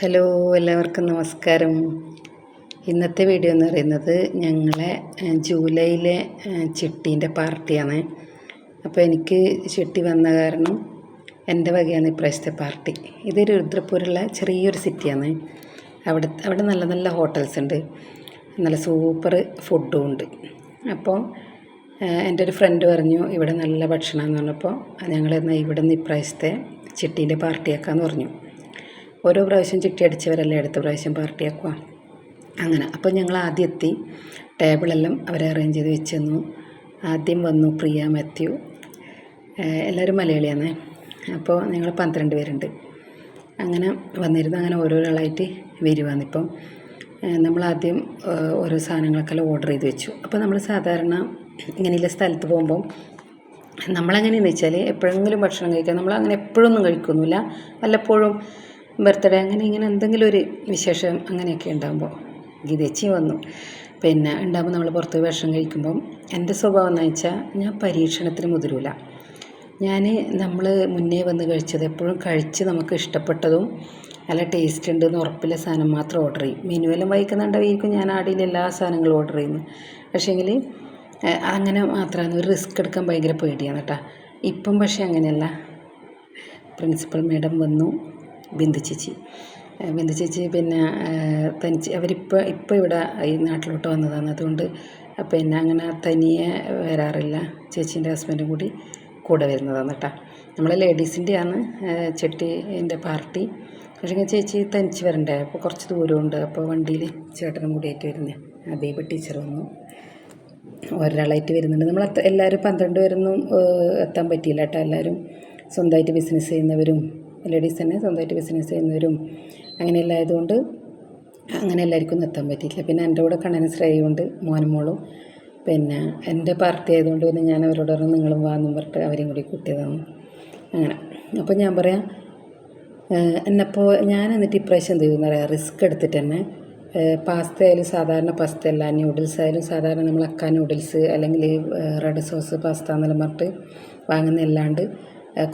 Hello എല്ലാവർക്കും നമസ്കാരം. ഇന്നത്തെ വീഡിയോ എന്ന് പറയുന്നത് ഞങ്ങളെ ജൂലൈയിലെ ചിട്ടീന്റെ പാർട്ടിയാണ്. അപ്പോൾ എനിക്ക് ചിട്ടി വന്ന കാരണം എന്റെ വകയാണ് ഇപ്രാവശ്യത്തെ പാർട്ടി. ഇതൊരു രുദ്രപൂരുള്ള ചെറിയൊരു സിറ്റിയാണ്. അവിടെ അവിടെ നല്ല നല്ല ഹോട്ടൽസ് ഉണ്ട്. നല്ല സൂപ്പർ ഫുഡും ഉണ്ട്. അപ്പോൾ എന്റെ ഒരു ഫ്രണ്ട് പറഞ്ഞു ഇവിടെ നല്ല ഭക്ഷണമെന്ന് പറഞ്ഞപ്പോൾ ഞങ്ങൾ എന്നാൽ ഇവിടെ നിന്ന് ഇപ്രാവശ്യത്തെ ചിട്ടീന്റെ പാർട്ടിയാക്കാമെന്ന് പറഞ്ഞു. ഓരോ പ്രാവശ്യം ചിട്ടി അടിച്ചവരല്ലേ അടുത്ത പ്രാവശ്യം പാർട്ടിയാക്കുക അങ്ങനെ. അപ്പോൾ ഞങ്ങൾ ആദ്യം എത്തി. ടേബിളെല്ലാം അവർ അറേഞ്ച് ചെയ്ത് വെച്ച് തന്നു. ആദ്യം വന്നു പ്രിയ മാത്യു. എല്ലാവരും മലയാളിയാണ്. അപ്പോൾ ഞങ്ങൾ പന്ത്രണ്ട് പേരുണ്ട്. അങ്ങനെ വന്നിരുന്നു. അങ്ങനെ ഓരോരാളായിട്ട് വരുവാണ് ഇപ്പം. നമ്മൾ ആദ്യം ഓരോ സാധനങ്ങളൊക്കെ ഓർഡർ ചെയ്ത് വെച്ചു. അപ്പോൾ നമ്മൾ സാധാരണ ഇങ്ങനെയുള്ള സ്ഥലത്ത് പോകുമ്പം നമ്മളെങ്ങനെയെന്ന് വെച്ചാൽ എപ്പോഴെങ്കിലും ഭക്ഷണം കഴിക്കുക നമ്മളങ്ങനെ എപ്പോഴൊന്നും കഴിക്കൊന്നുമില്ല. വല്ലപ്പോഴും ബർത്ത്ഡേ അങ്ങനെ ഇങ്ങനെ എന്തെങ്കിലും ഒരു വിശേഷം അങ്ങനെയൊക്കെ ഉണ്ടാകുമ്പോൾ ഗീതേച്ചി വന്നു. പിന്നെ ഉണ്ടാകുമ്പോൾ നമ്മൾ പുറത്ത് വിഷം കഴിക്കുമ്പം എന്റെ സ്വഭാവം എന്ന് വെച്ചാൽ ഞാൻ പരീക്ഷണത്തിന് മുതിരൂല. ഞാൻ നമ്മൾ മുന്നേ വന്ന് കഴിച്ചത് എപ്പോഴും കഴിച്ച് നമുക്ക് ഇഷ്ടപ്പെട്ടതും നല്ല ടേസ്റ്റ് ഉണ്ട് എന്ന് ഉറപ്പില്ല സാധനം മാത്രം ഓർഡർ ചെയ്യും. മെനുവെല്ലാം വായിക്കുന്നുണ്ടായിരിക്കും ഞാൻ ആടിയിൽ എല്ലാ സാധനങ്ങളും ഓർഡർ ചെയ്യുന്നു. പക്ഷേങ്കിൽ അങ്ങനെ മാത്രമാണ് ഒരു റിസ്ക് എടുക്കാൻ ഭയങ്കര പേടിയാണ് കേട്ടോ ഇപ്പം പക്ഷേ അങ്ങനെയല്ല. പ്രിൻസിപ്പൽ മാഡം വന്നു. ബിന്ദു ചേച്ചി. ബിന്ദു ചേച്ചി പിന്നെ തനിച്ച് അവരിപ്പോൾ ഇപ്പോൾ ഇവിടെ ഈ നാട്ടിലോട്ട് വന്നതാണ്. അതുകൊണ്ട് പിന്നെ അങ്ങനെ തനിയെ വരാറില്ല. ചേച്ചീന്റെ ഹസ്ബൻഡും കൂടി കൂടെ വരുന്നതാണ് കേട്ടോ. നമ്മളെ ലേഡീസിന്റെയാണ് ചെട്ടീന്റെ പാർട്ടി. പക്ഷേ ചേച്ചി തനിച്ച് വരണ്ടേ? അപ്പോൾ കുറച്ച് ദൂരമുണ്ട്. അപ്പോൾ വണ്ടിയിൽ ചേട്ടനും കൂടിയായിട്ട് വരുന്നത് ദീപ ടീച്ചർ വന്നു. ഒരാളായിട്ട് വരുന്നുണ്ട്. നമ്മൾ എല്ലാവരും പന്ത്രണ്ട് പേരൊന്നും എത്താൻ പറ്റിയില്ല കേട്ടോ. എല്ലാവരും സ്വന്തമായിട്ട് ബിസിനസ് ചെയ്യുന്നവരും ലേഡീസ് തന്നെ സ്വന്തമായിട്ട് ബിസിനസ് ചെയ്യുന്നവരും അങ്ങനെയെല്ലാം ആയതുകൊണ്ട് അങ്ങനെ എല്ലാവർക്കും നിർത്താൻ പറ്റിയിട്ടില്ല. പിന്നെ എന്റെ കൂടെ കണ്ണന് ശ്രേയുണ്ട് മോനും മോളും. പിന്നെ എന്റെ പാർട്ടി ആയതുകൊണ്ട് പിന്നെ ഞാൻ അവരോട് പറഞ്ഞു നിങ്ങളും വാന്നും പറഞ്ഞിട്ട് അവരെയും കൂടി കൂട്ടിയതാണ്. അങ്ങനെ. അപ്പോൾ ഞാൻ പറയാം എന്നപ്പോൾ ഞാൻ എന്നിട്ട് ഇപ്രാവശ്യം എന്ത് ചെയ്യുമെന്ന് പറയാം റിസ്ക് എടുത്തിട്ട് തന്നെ പാസ്ത ആയാലും സാധാരണ പാസ്ത അല്ല ന്യൂഡിൽസ് ആയാലും സാധാരണ നമ്മൾ അക്കാ ന്യൂഡിൽസ് അല്ലെങ്കിൽ റെഡ് സോസ് പാസ്ത എന്നെല്ലാം പറഞ്ഞിട്ട് വാങ്ങുന്നതല്ലാണ്ട്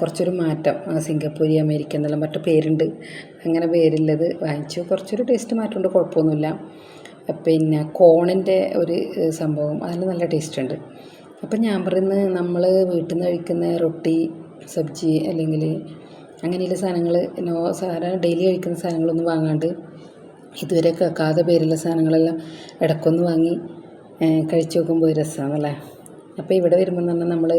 കുറച്ചൊരു മാറ്റം. സിംഗപ്പൂരി അമേരിക്ക എന്നെല്ലാം മറ്റു പേരുണ്ട്. അങ്ങനെ പേരുള്ളത് വാങ്ങിച്ചു. കുറച്ചൊരു ടേസ്റ്റ് മാറ്റമുണ്ട് കുഴപ്പമൊന്നുമില്ല. പിന്നെ കോണിന്റെ ഒരു സംഭവം അതിൽ നല്ല ടേസ്റ്റ് ഉണ്ട്. അപ്പം ഞാൻ പറയുന്നത് നമ്മൾ വീട്ടിൽ നിന്ന് കഴിക്കുന്ന റൊട്ടി സബ്ജി അല്ലെങ്കിൽ അങ്ങനെയുള്ള സാധനങ്ങൾ നോ സാധാരണ ഡെയിലി കഴിക്കുന്ന സാധനങ്ങളൊന്നും വാങ്ങാണ്ട് ഇതുവരെ കേൾക്കാതെ പേരുള്ള സാധനങ്ങളെല്ലാം ഇടയ്ക്കൊന്ന് വാങ്ങി കഴിച്ചു നോക്കുമ്പോൾ ഒരു രസമാണല്ലേ? അപ്പോൾ ഇവിടെ വരുമ്പോൾ തന്നെ നമ്മൾ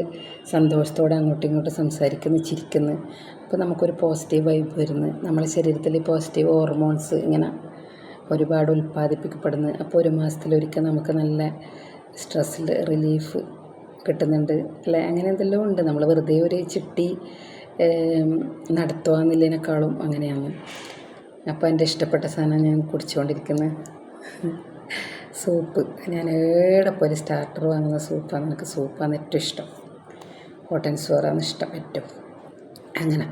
സന്തോഷത്തോടെ അങ്ങോട്ടും ഇങ്ങോട്ടും സംസാരിക്കുന്നു ചിരിക്കുന്നു. അപ്പോൾ നമുക്കൊരു പോസിറ്റീവ് വൈബ് വരുന്നു. നമ്മുടെ ശരീരത്തിൽ പോസിറ്റീവ് ഹോർമോൺസ് ഇങ്ങനെ ഒരുപാട് ഉൽപ്പാദിപ്പിക്കപ്പെടുന്നു. അപ്പോൾ ഒരു മാസത്തിലൊരിക്കൽ നമുക്ക് നല്ല സ്ട്രെസ്സിൽ റിലീഫ് കിട്ടുന്നുണ്ട്. അല്ലേ? അങ്ങനെ എന്തെല്ലാം ഉണ്ട്. നമ്മൾ വെറുതെ ഒരു ചിട്ടി നടത്തുക എന്നുള്ളതിനേക്കാളും അങ്ങനെയാണ്. അപ്പോൾ എന്റെ ഇഷ്ടപ്പെട്ട സാധനം ഞാൻ കുടിച്ചുകൊണ്ടിരിക്കുന്നത് സൂപ്പ്. ഞാൻ ഏടെ പോയി സ്റ്റാർട്ടർ വാങ്ങുന്ന സൂപ്പാണ്. എനിക്ക് സൂപ്പാണ് ഏറ്റവും ഇഷ്ടം. കോട്ടൻ സോറാണ് ഇഷ്ടം ഏറ്റവും. അങ്ങനെ.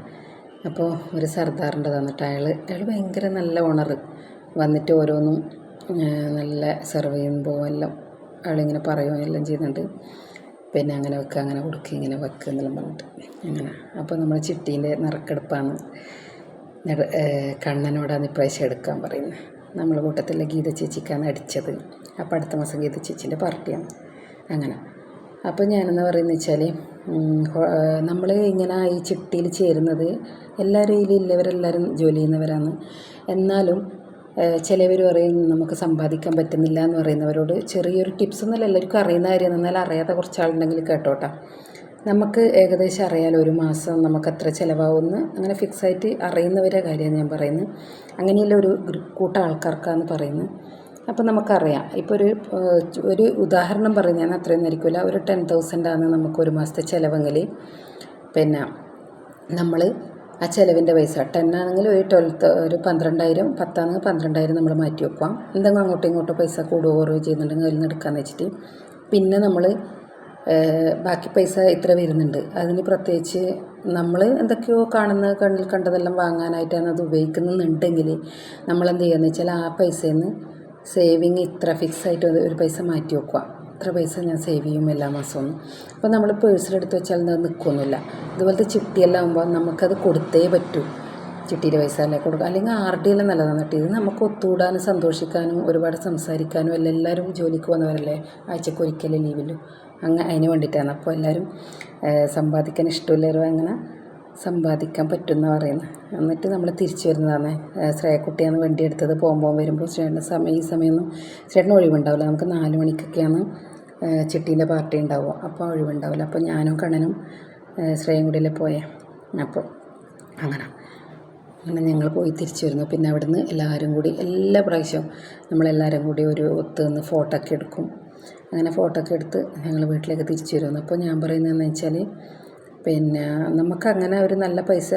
അപ്പോൾ ഒരു സർദാറിന്റെ തന്നിട്ട് അയാൾ അയാൾ ഭയങ്കര നല്ല ഓണർ വന്നിട്ട് ഓരോന്നും നല്ല സെർവ് ചെയ്യുമ്പോൾ എല്ലാം അയാളിങ്ങനെ പറയുകയും എല്ലാം ചെയ്യുന്നുണ്ട്. പിന്നെ അങ്ങനെ വെക്കുക അങ്ങനെ കൊടുക്കുക ഇങ്ങനെ വെക്കുക എന്നെല്ലാം പറഞ്ഞിട്ട്. അങ്ങനെ. അപ്പോൾ നമ്മൾ ചിട്ടീന്റെ നിറക്കെടുപ്പാണ്. കണ്ണനോടാണ് ഇപ്രാവശ്യം എടുക്കാൻ പറയുന്നത്. നമ്മളെ കൂട്ടത്തിലെ ഗീത ചേച്ചിക്കാണ് അടിച്ചത്. അപ്പോൾ അടുത്ത മാസം ഗീത ചേച്ചീന്റെ പാർട്ടിയാണ്. അങ്ങനെ. അപ്പോൾ ഞാനെന്ന് പറയുന്നത് വെച്ചാൽ നമ്മൾ ഇങ്ങനെ ഈ ചിട്ടിയിൽ ചേരുന്നത് എല്ലാവരും ഇതിലുള്ളവരെല്ലാവരും ജോലി ചെയ്യുന്നവരാണ്. എന്നാലും ചിലവർ പറയും നമുക്ക് സമ്പാദിക്കാൻ പറ്റുന്നില്ല എന്ന് പറയുന്നവരോട് ചെറിയൊരു ടിപ്സ് എന്നല്ല എല്ലാവർക്കും അറിയുന്ന കാര്യം എന്നാൽ അറിയാത്ത കുറച്ച് ആളുണ്ടെങ്കിൽ കേട്ടോട്ടാ. നമുക്ക് ഏകദേശം അറിയാലോ ഒരു മാസം നമുക്ക് എത്ര ചിലവാകുമെന്ന് അങ്ങനെ ഫിക്സ് ആയിട്ട് അറിയുന്നവരെ കാര്യമാണ് ഞാൻ പറയുന്നത്. അങ്ങനെയുള്ള ഒരു കൂട്ടം ആൾക്കാർക്കാന്ന് പറയുന്നത്. അപ്പോൾ നമുക്കറിയാം. ഇപ്പോൾ ഒരു ഒരു ഉദാഹരണം പറഞ്ഞ് ഞാൻ അത്രയൊന്നും ആയിരിക്കില്ല ഒരു ടെൻ തൗസൻഡ് ആണ് നമുക്ക് ഒരു മാസത്തെ ചിലവെങ്കിൽ പിന്നെ നമ്മൾ ആ ചിലവിന്റെ പൈസ ടെൻ ആണെങ്കിൽ ഒരു ട്വൽത്ത് ഒരു പന്ത്രണ്ടായിരം പത്താണെങ്കിൽ പന്ത്രണ്ടായിരം നമ്മൾ മാറ്റി വെക്കാം. എന്തെങ്കിലും അങ്ങോട്ടും ഇങ്ങോട്ടും പൈസ കൂടുകയോ ചെയ്യുന്നുണ്ടെങ്കിൽ അതിൽ നിന്ന് എടുക്കാമെന്ന് വെച്ചിട്ട്. പിന്നെ നമ്മൾ ബാക്കി പൈസ ഇത്ര വരുന്നുണ്ട്. അതിന് പ്രത്യേകിച്ച് നമ്മൾ എന്തൊക്കെയോ കാണുന്ന കണ്ണിൽ കണ്ടതെല്ലാം വാങ്ങാനായിട്ടാണ് അത് ഉപയോഗിക്കുന്നുണ്ടെങ്കിൽ നമ്മൾ എന്ത് ചെയ്യുകയെന്ന് വെച്ചാൽ ആ പൈസയിൽ നിന്ന് സേവിങ് ഇത്ര ഫിക്സ് ആയിട്ട് ഒരു- പൈസ മാറ്റി വെക്കുക. ഇത്ര പൈസ ഞാൻ സേവ് ചെയ്യും എല്ലാ മാസവും. അപ്പോൾ നമ്മൾ പേഴ്സിലെടുത്ത് വെച്ചാൽ അത് നിൽക്കുകയൊന്നുമില്ല ഇതുപോലത്തെ ചിട്ടിയെല്ലാം ആകുമ്പോൾ നമുക്കത് കൊടുത്തേ പറ്റൂ. ചിട്ടിയുടെ പൈസ അല്ലേ കൊടുക്കുക അല്ലെങ്കിൽ ആർ ഡി എല്ലാം നല്ലതാണ് കേട്ടോ. ഇത് നമുക്ക് ഒത്തുകൂടാനും സന്തോഷിക്കാനും ഒരുപാട് സംസാരിക്കാനും എല്ലാം എല്ലാവരും ജോലിക്ക് വന്നവരല്ലേ ആഴ്ചക്ക് ലീവിലും. അങ്ങനെ അതിന് വേണ്ടിയിട്ടാണ്. അപ്പോൾ എല്ലാവരും സമ്പാദിക്കാൻ ഇഷ്ടമില്ലവരും അങ്ങനെ സമ്പാദിക്കാൻ പറ്റുമെന്ന് പറയുന്നത്. എന്നിട്ട് നമ്മൾ തിരിച്ചു വരുന്നതാണ്. ശ്രേയക്കുട്ടിയാണ് വണ്ടി എടുത്തത്. പോകുമ്പോൾ വരുമ്പോൾ ചേട്ടന്റെ സമയം ഈ സമയമൊന്നും ചേട്ടന് ഒഴിവുണ്ടാവില്ല. നമുക്ക് നാല് മണിക്കൊക്കെയാണ് ചിട്ടീന്റെ പാർട്ടി ഉണ്ടാവുക. അപ്പോൾ ഒഴിവുണ്ടാവില്ല. അപ്പോൾ ഞാനും കണ്ണനും ശ്രേയം കൂടിയല്ലേ പോയേ? അപ്പോൾ അങ്ങനെ. അങ്ങനെ ഞങ്ങൾ പോയി തിരിച്ചു വരുന്നു. പിന്നെ അവിടുന്ന് എല്ലാവരും കൂടി എല്ലാ പ്രാവശ്യവും നമ്മളെല്ലാവരും കൂടി ഒരു ഒത്ത് നിന്ന് ഫോട്ടോ ഒക്കെ എടുക്കും. അങ്ങനെ ഫോട്ടോ ഒക്കെ എടുത്ത് ഞങ്ങൾ വീട്ടിലേക്ക് തിരിച്ചു വരുന്നു. അപ്പോൾ ഞാൻ പറയുന്നതെന്ന് വെച്ചാൽ പിന്നെ നമുക്കങ്ങനെ ഒരു നല്ല പൈസ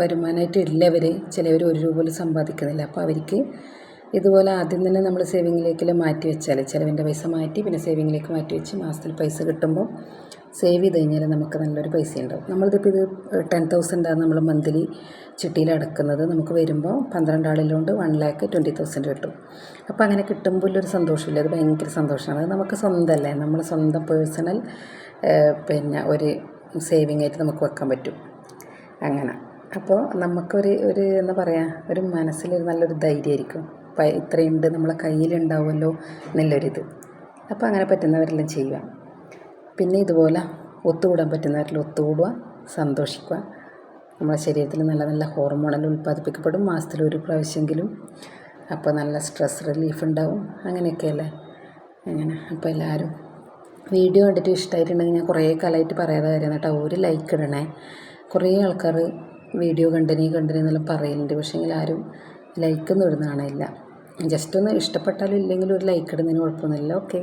വരുമാനമായിട്ട് ഇല്ല അവർ ചിലവർ ഒരു രൂപ പോലും സമ്പാദിക്കുന്നില്ല. അപ്പോൾ അവർക്ക് ഇതുപോലെ ആദ്യം തന്നെ നമ്മൾ സേവിങ്ങിലേക്ക് മാറ്റി വെച്ചാൽ ചിലവിന്റെ പൈസ മാറ്റി പിന്നെ സേവിങ്ങിലേക്ക് മാറ്റി വെച്ച് മാസത്തിൽ പൈസ കിട്ടുമ്പോൾ സേവ് ചെയ്ത് കഴിഞ്ഞാൽ നമുക്ക് നല്ലൊരു പൈസ ഉണ്ടാവും നമ്മളിതിപ്പോൾ ഇത് ടെൻ തൗസൻഡാണ് നമ്മൾ മന്ത്ലി ചിട്ടിയിൽ അടക്കുന്നത്. നമുക്ക് വരുമ്പോൾ പന്ത്രണ്ട് ആളിലുകൊണ്ട് വൺ ലാക്ക് ട്വന്റി തൗസൻഡ് കിട്ടും. അപ്പോൾ അങ്ങനെ കിട്ടുമ്പോൾ ഒരു സന്തോഷമില്ല. അത് ഭയങ്കര സന്തോഷമാണ്. അത് നമുക്ക് സ്വന്തമല്ലേ? നമ്മൾ സ്വന്തം പേഴ്സണൽ പിന്നെ ഒരു സേവിങ് ആയിട്ട് നമുക്ക് വെക്കാൻ പറ്റും. അങ്ങനെ. അപ്പോൾ നമുക്കൊരു ഒരു എന്താ പറയുക ഒരു മനസ്സിലൊരു നല്ലൊരു ധൈര്യമായിരിക്കും. ഇത്രയുണ്ട് നമ്മളെ കയ്യിലുണ്ടാവുമല്ലോ എന്നുള്ളൊരിത്. അപ്പോൾ അങ്ങനെ പറ്റുന്നവരെല്ലാം ചെയ്യുക. പിന്നെ ഇതുപോലെ ഒത്തുകൂടാൻ പറ്റുന്നവരിൽ ഒത്തുകൂടുക സന്തോഷിക്കുക. നമ്മുടെ ശരീരത്തിൽ നല്ല നല്ല ഹോർമോണെല്ലാം ഉൽപ്പാദിപ്പിക്കപ്പെടും. മാസത്തിൽ ഒരു പ്രാവശ്യമെങ്കിലും അപ്പോൾ നല്ല സ്ട്രെസ് റിലീഫ് ഉണ്ടാവും. അങ്ങനെയൊക്കെയല്ലേ? അങ്ങനെ. അപ്പോൾ എല്ലാവരും വീഡിയോ കണ്ടിട്ട് ഇഷ്ടമായിട്ടുണ്ടെങ്കിൽ ഞാൻ കുറേ കാലമായിട്ട് പറയാതെ കാര്യം കേട്ടോ. ഒരു ലൈക്ക് ഇടണേ. കുറേ ആൾക്കാർ വീഡിയോ കണ്ടിനി കണ്ടിനി എന്നെല്ലാം പറയുന്നുണ്ട്. പക്ഷേങ്കിൽ ആരും ലൈക്കൊന്നും ഇടുന്ന കാണാനില്ല ജസ്റ്റ് ഒന്ന് ഇഷ്ടപ്പെട്ടാലും ഇല്ലെങ്കിലും ഒരു ലൈക്ക് ഇടുന്നതിന് കുഴപ്പമൊന്നുമില്ല. ഓക്കെ